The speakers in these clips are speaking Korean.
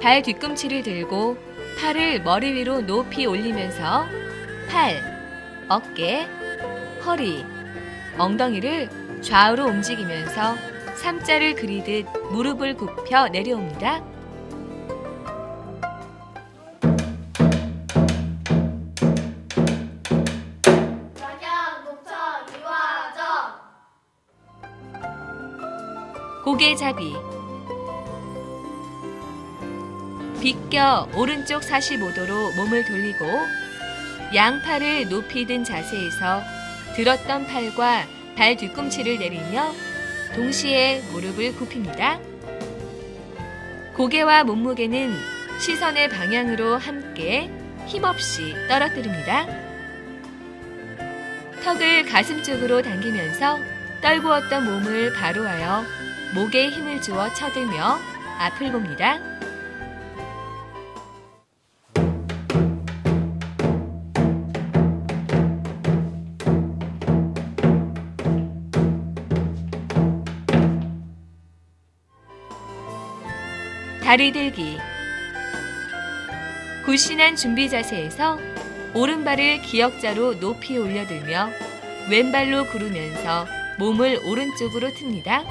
발 뒤꿈치를 들고 팔을 머리 위로 높이 올리면서 팔, 어깨, 허리, 엉덩이를 좌우로 움직이면서 삼자를 그리듯 무릎을 굽혀 내려옵니다. 고개잡이 비껴 오른쪽 45도로 몸을 돌리고 양팔을 높이 든 자세에서 들었던 팔과 발 뒤꿈치를 내리며 동시에 무릎을 굽힙니다. 고개와 몸무게는 시선의 방향으로 함께 힘없이 떨어뜨립니다. 턱을 가슴 쪽으로 당기면서 떨구었던 몸을 바로하여 목에 힘을 주어 쳐들며 앞을 봅니다. 다리 들기 굴신한 준비 자세에서 오른발을 기역자로 높이 올려들며 왼발로 구르면서 몸을 오른쪽으로 틉니다.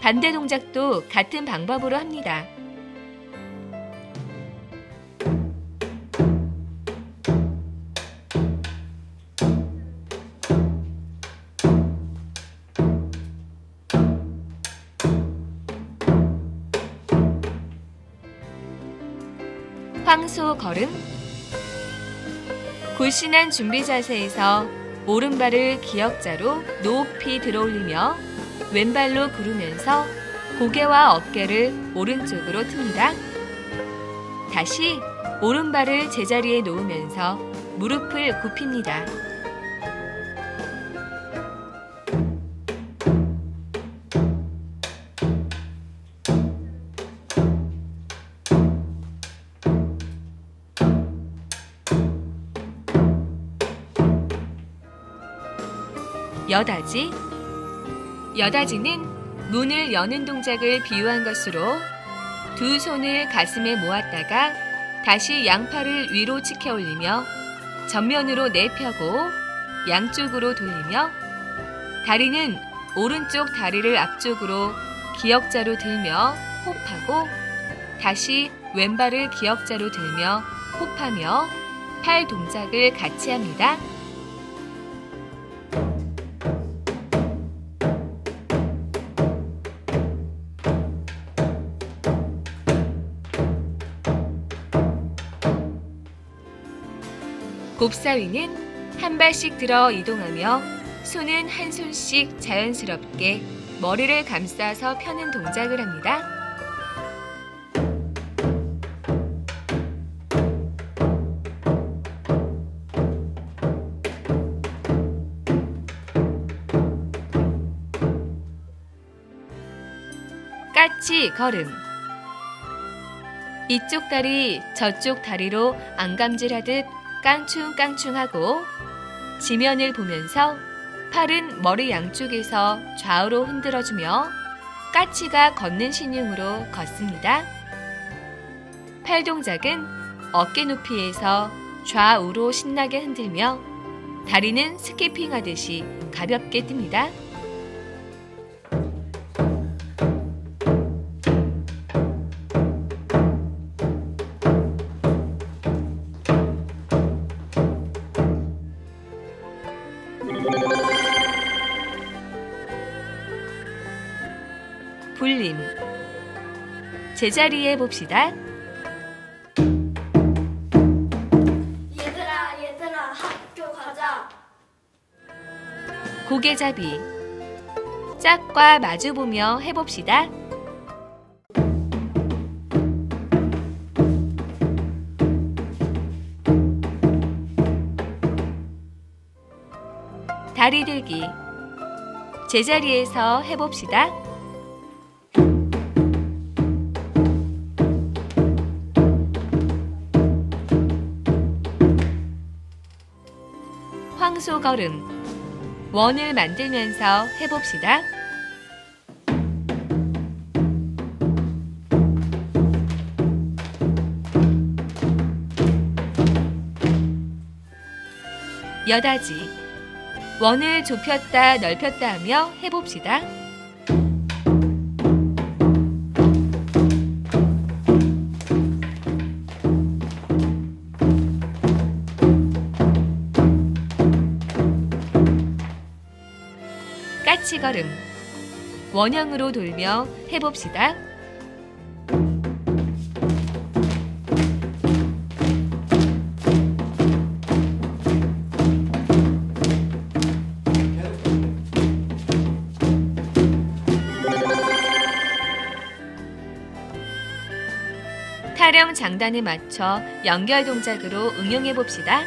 반대 동작도 같은 방법으로 합니다. 황소 걸음 굴신한 준비 자세에서 오른발을 기역자로 높이 들어 올리며 왼발로 구르면서 고개와 어깨를 오른쪽으로 틉니다. 다시 오른발을 제자리에 놓으면서 무릎을 굽힙니다. 여다지 여다지는 문을 여는 동작을 비유한 것으로 두 손을 가슴에 모았다가 다시 양팔을 위로 치켜 올리며 전면으로 내펴고 양쪽으로 돌리며 다리는 오른쪽 다리를 앞쪽으로 기역자로 들며 호흡하고 다시 왼발을 기역자로 들며 호흡하며 팔 동작을 같이 합니다. 곱사위는 한 발씩 들어 이동하며 손은 한 손씩 자연스럽게 머리를 감싸서 펴는 동작을 합니다. 까치 걸음 이쪽 다리 저쪽 다리로 안감질하듯 깡충깡충하고 지면을 보면서 팔은 머리 양쪽에서 좌우로 흔들어주며 까치가 걷는 신용으로 걷습니다. 팔 동작은 어깨 높이에서 좌우로 신나게 흔들며 다리는 스키핑 하듯이 가볍게 뜹니다. 불림 제자리에 봅시다. 얘들아 얘들아 학교 가자 고개잡이 짝과 마주보며 해봅시다. 다리 들기 제자리에서 해봅시다. 황소걸음 원을 만들면서 해봅시다. 여다지 원을 좁혔다 넓혔다 하며 해봅시다. 까치걸음. 원형으로 돌며 해봅시다. 타령 장단에 맞춰 연결 동작으로 응용해 봅시다.